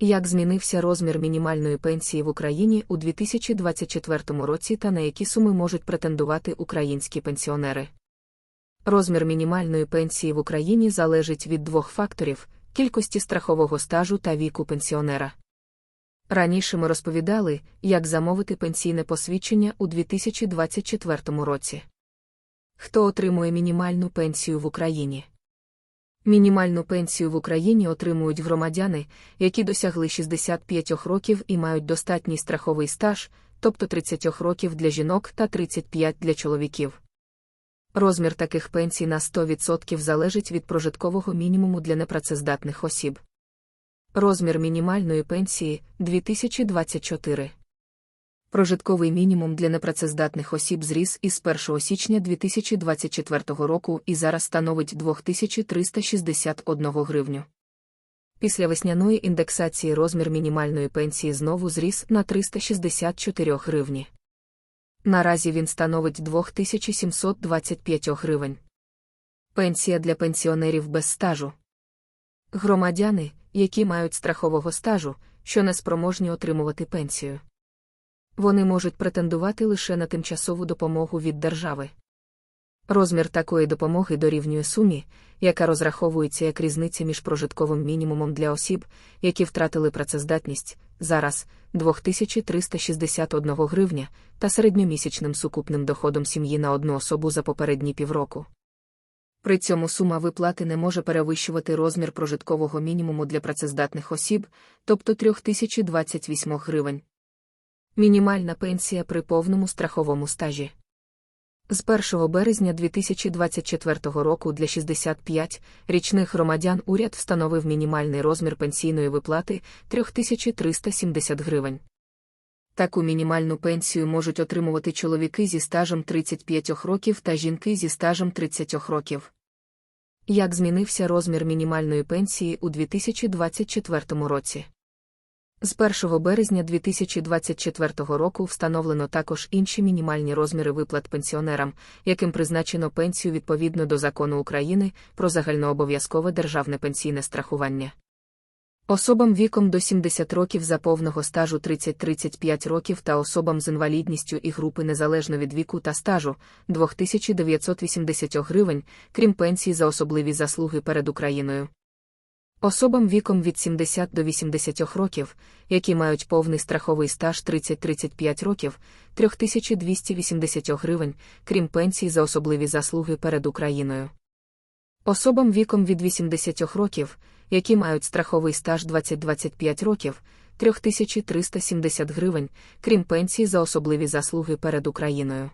Як змінився розмір мінімальної пенсії в Україні у 2024 році та на які суми можуть претендувати українські пенсіонери? Розмір мінімальної пенсії в Україні залежить від двох факторів кількості страхового стажу та віку пенсіонера. Раніше ми розповідали, як замовити пенсійне посвідчення у 2024 році. Хто отримує мінімальну пенсію в Україні? Мінімальну пенсію в Україні отримують громадяни, які досягли 65 років і мають достатній страховий стаж, тобто 30 років для жінок та 35 для чоловіків. Розмір таких пенсій на 100% залежить від прожиткового мінімуму для непрацездатних осіб. Розмір мінімальної пенсії 2024. Прожитковий мінімум для непрацездатних осіб зріс із 1 січня 2024 року і зараз становить 2361 гривню. Після весняної індексації розмір мінімальної пенсії знову зріс на 364 гривні. Наразі він становить 2725 гривень. Пенсія для пенсіонерів без стажу. Громадяни, які мають страхового стажу, що не спроможні отримувати пенсію. Вони можуть претендувати лише на тимчасову допомогу від держави. Розмір такої допомоги дорівнює сумі, яка розраховується як різниця між прожитковим мінімумом для осіб, які втратили працездатність, зараз 2361 гривня, та середньомісячним сукупним доходом сім'ї на одну особу за попередні півроку. При цьому сума виплати не може перевищувати розмір прожиткового мінімуму для працездатних осіб, тобто 3028 гривень. Мінімальна пенсія при повному страховому стажі. З 1 березня 2024 року для 65 річних громадян уряд встановив мінімальний розмір пенсійної виплати 3370 гривень. Таку мінімальну пенсію можуть отримувати чоловіки зі стажем 35 років та жінки зі стажем 30 років. Як змінився розмір мінімальної пенсії у 2024 році? З 1 березня 2024 року встановлено також інші мінімальні розміри виплат пенсіонерам, яким призначено пенсію відповідно до закону України про загальнообов'язкове державне пенсійне страхування. Особам віком до 70 років за повного стажу 30-35 років та особам з інвалідністю і групи незалежно від віку та стажу 2980 гривень, крім пенсії за особливі заслуги перед Україною. Особам віком від 70 до 80 років, які мають повний страховий стаж 30-35 років, 3280 гривень, крім пенсії за особливі заслуги перед Україною. Особам віком від 80 років, які мають страховий стаж 20-25 років, 3370 гривень, крім пенсії за особливі заслуги перед Україною.